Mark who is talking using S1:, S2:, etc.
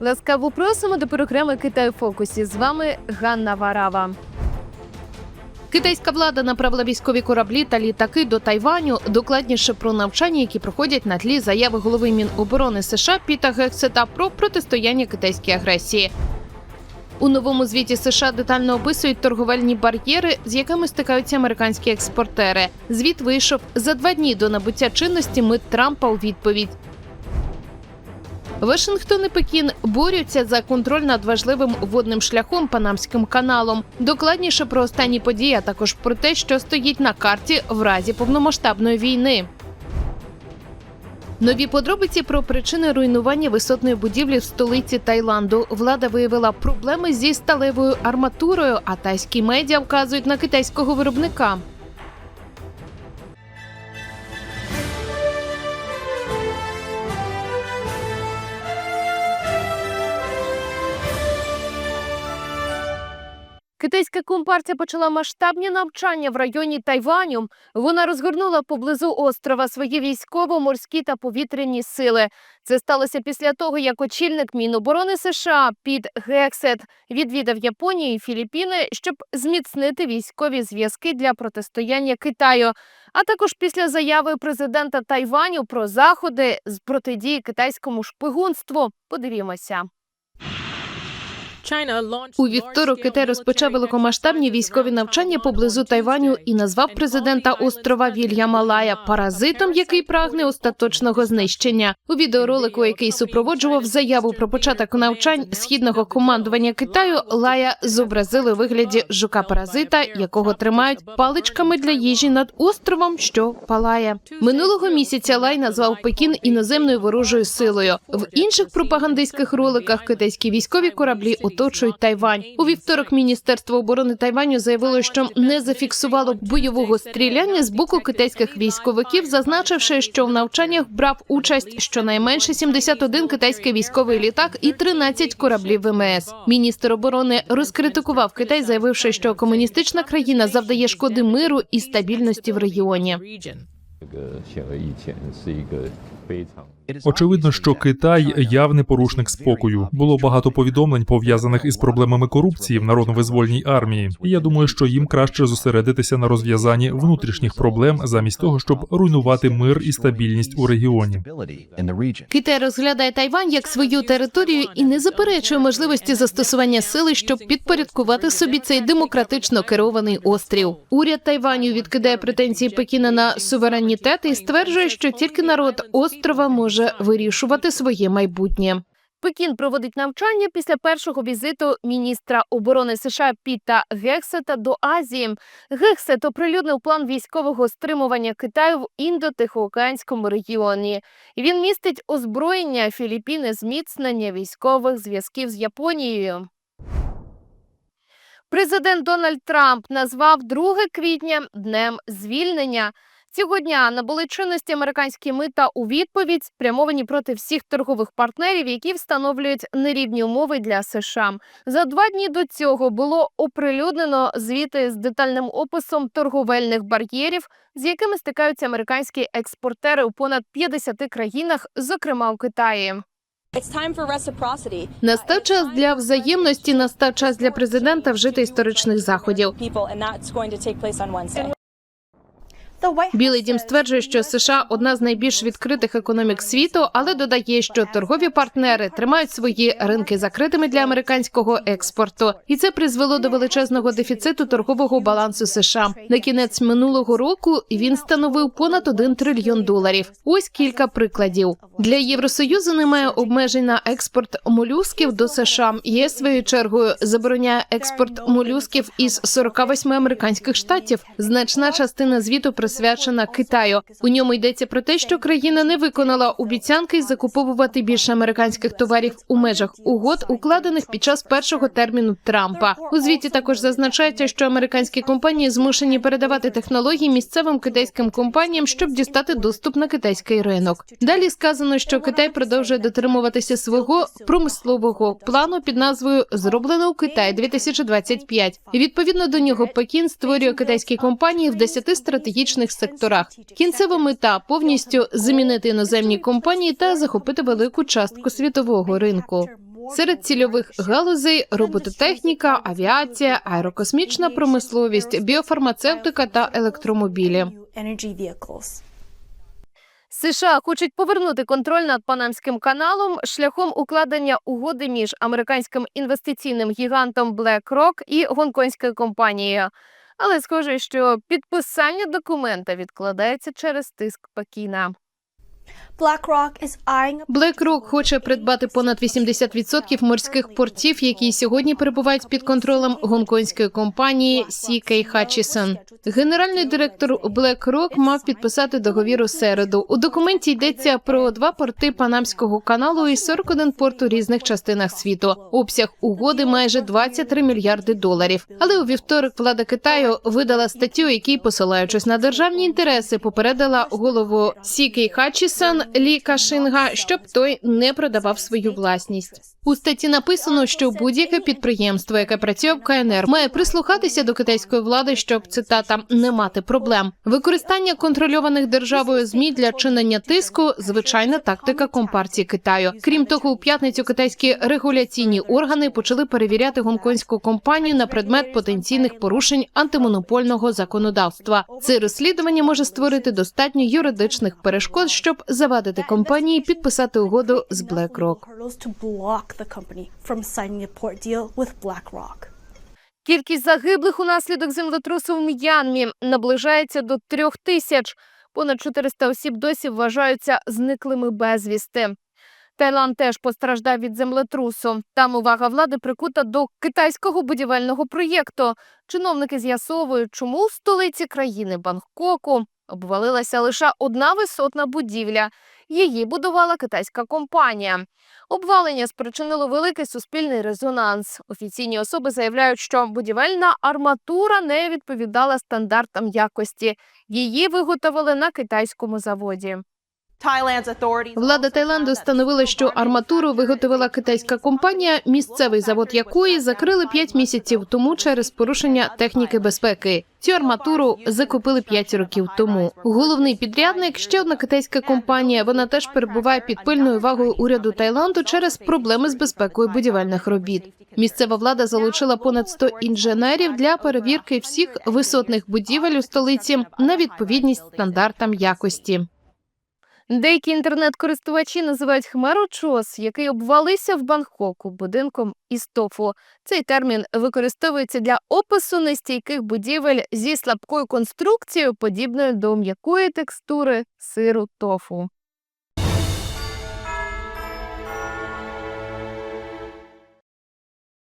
S1: Ласкаво просимо до програми Китай у фокусі. З вами Ганна Варава. Китайська влада направила військові кораблі та літаки до Тайваню. Докладніше про навчання, які проходять на тлі заяви голови Міноборони США Піта Гексета про протистояння китайській агресії. У новому звіті США детально описують торговельні бар'єри, з якими стикаються американські експортери. Звіт вийшов за два дні до набуття чинності мит Трампа у відповідь. Вашингтон і Пекін борються за контроль над важливим водним шляхом Панамським каналом. Докладніше про останні події, а також про те, що стоїть на карті в разі повномасштабної війни. Нові подробиці про причини руйнування висотної будівлі в столиці Таїланду. Влада виявила проблеми зі сталевою арматурою, а тайські медіа вказують на китайського виробника. Китайська компартія почала масштабні навчання в районі Тайваню. Вона розгорнула поблизу острова свої військово-морські та повітряні сили. Це сталося після того, як очільник Міноборони США Піт Гексет відвідав Японію і Філіппіни, щоб зміцнити військові зв'язки для протистояння Китаю. А також після заяви президента Тайваню про заходи з протидії китайському шпигунству. Подивімося. У вівторок Китай розпочав великомасштабні військові навчання поблизу Тайваню і назвав президента острова Вільяма Лая паразитом, який прагне остаточного знищення. У відеоролику, який супроводжував заяву про початок навчань східного командування Китаю, Лая зобразили у вигляді жука паразита, якого тримають паличками для їжі над островом, що палає. Минулого місяця Лай назвав Пекін іноземною ворожою силою. В інших пропагандистських роликах китайські військові кораблі оточують Тайвань. У вівторок Міністерство оборони Тайваню заявило, що не зафіксувало бойового стріляння з боку китайських військовиків, зазначивши, що в навчаннях брав участь щонайменше 71 китайський військовий літак і 13 кораблів ВМС. Міністр оборони розкритикував Китай, заявивши, що комуністична країна завдає шкоди миру і стабільності в регіоні.
S2: 这个显而易见是一个非常
S3: Очевидно, що Китай явний порушник спокою. Було багато повідомлень пов'язаних із проблемами корупції в народно-визвольній армії. І я думаю, що їм краще зосередитися на розв'язанні внутрішніх проблем замість того, щоб руйнувати мир і стабільність у регіоні.
S1: Китай розглядає Тайвань як свою територію і не заперечує можливості застосування сили, щоб підпорядкувати собі цей демократично керований острів. Уряд Тайваню відкидає претензії Пекіна на суверенітет і стверджує, що тільки народ острова може вирішувати своє майбутнє. Пекін проводить навчання після першого візиту міністра оборони США Піта Гексета до Азії. Гексет оприлюднив план військового стримування Китаю в індо-тихоокеанському регіоні. Він містить озброєння Філіппіни, зміцнення військових зв'язків з Японією. Президент Дональд Трамп назвав 2 квітня днем звільнення. Цього дня набули чинності американські мита у відповідь, спрямовані проти всіх торгових партнерів, які встановлюють нерівні умови для США. За два дні до цього було оприлюднено звіти з детальним описом торговельних бар'єрів, з якими стикаються американські експортери у понад 50 країнах, зокрема у Китаї. Настав час для взаємності, настав час для президента вжити історичних заходів. Білий дім стверджує, що США одна з найбільш відкритих економік світу, але додає, що торгові партнери тримають свої ринки закритими для американського експорту, і це призвело до величезного дефіциту торгового балансу США. На кінець минулого року він становив понад 1 трильйон доларів. Ось кілька прикладів. Для Євросоюзу немає обмежень на експорт молюсків до США. ЄС своєю чергою забороняє експорт молюсків із 48 американських штатів. Значна частина звіту присвячена Китаю. У ньому йдеться про те, що країна не виконала обіцянки закуповувати більше американських товарів у межах угод, укладених під час першого терміну Трампа. У звіті також зазначається, що американські компанії змушені передавати технології місцевим китайським компаніям, щоб дістати доступ на китайський ринок. Далі сказано, що Китай продовжує дотримуватися свого промислового плану під назвою Зроблено у Китаї 2025. І відповідно до нього Пекін створює китайські компанії в 10 стратегічних секторах. Кінцева мета повністю замінити іноземні компанії та захопити велику частку світового ринку. Серед цільових галузей робототехніка, авіація, аерокосмічна промисловість, біофармацевтика та електромобілі. США хочуть повернути контроль над Панамським каналом шляхом укладення угоди між американським інвестиційним гігантом BlackRock і гонконгською компанією. Але схоже, що підписання документа відкладається через тиск Пекіна.
S4: BlackRock is eyeing
S1: BlackRock хоче придбати понад 80% морських портів, які сьогодні перебувають під контролем гонконгської компанії CK Hutchison. Генеральний директор BlackRock мав підписати договір у середу. У документі йдеться про два порти Панамського каналу і 41 порт у різних частинах світу. Обсяг угоди майже 23 мільярди доларів. Але у вівторок влада Китаю видала статтю, якій, посилаючись на державні інтереси, попередила голову CK Hutchison Лі Кашинга, щоб той не продавав свою власність. У статті написано, що будь-яке підприємство, яке працює в КНР, має прислухатися до китайської влади, щоб цитата не мати проблем. Використання контрольованих державою змі для чинення тиску звичайна тактика компартії Китаю. Крім того, у п'ятницю китайські регуляційні органи почали перевіряти гонконгську компанію на предмет потенційних порушень антимонопольного законодавства. Це розслідування може створити достатньо юридичних перешкод, щоб завадити компанії підписати угоду з BlackRock.
S4: The company from signing a port deal with BlackRock.
S1: Кількість загиблих унаслідок землетрусу в М'янмі наближається до трьох тисяч. Понад 400 осіб досі вважаються зниклими безвісти. Таїланд теж постраждав від землетрусу. Там увага влади прикута до китайського будівельного проєкту. Чиновники з'ясовують, чому у столиці країни Бангкоку обвалилася лише одна висотна будівля. Її будувала китайська компанія. Обвалення спричинило великий суспільний резонанс. Офіційні особи заявляють, що будівельна арматура не відповідала стандартам якості. Її виготовили на китайському заводі. Влада Таїланду встановила, що арматуру виготовила китайська компанія, місцевий завод якої закрили 5 місяців тому через порушення техніки безпеки. Цю арматуру закупили 5 років тому. Головний підрядник ще одна китайська компанія. Вона теж перебуває під пильною увагою уряду Таїланду через проблеми з безпекою будівельних робіт. Місцева влада залучила понад 100 інженерів для перевірки всіх висотних будівель у столиці на відповідність стандартам якості. Деякі інтернет-користувачі називають хмарочос, який обвалився в Бангкоку будинком із тофу. Цей термін використовується для опису нестійких будівель зі слабкою конструкцією, подібною до м'якої текстури сиру тофу.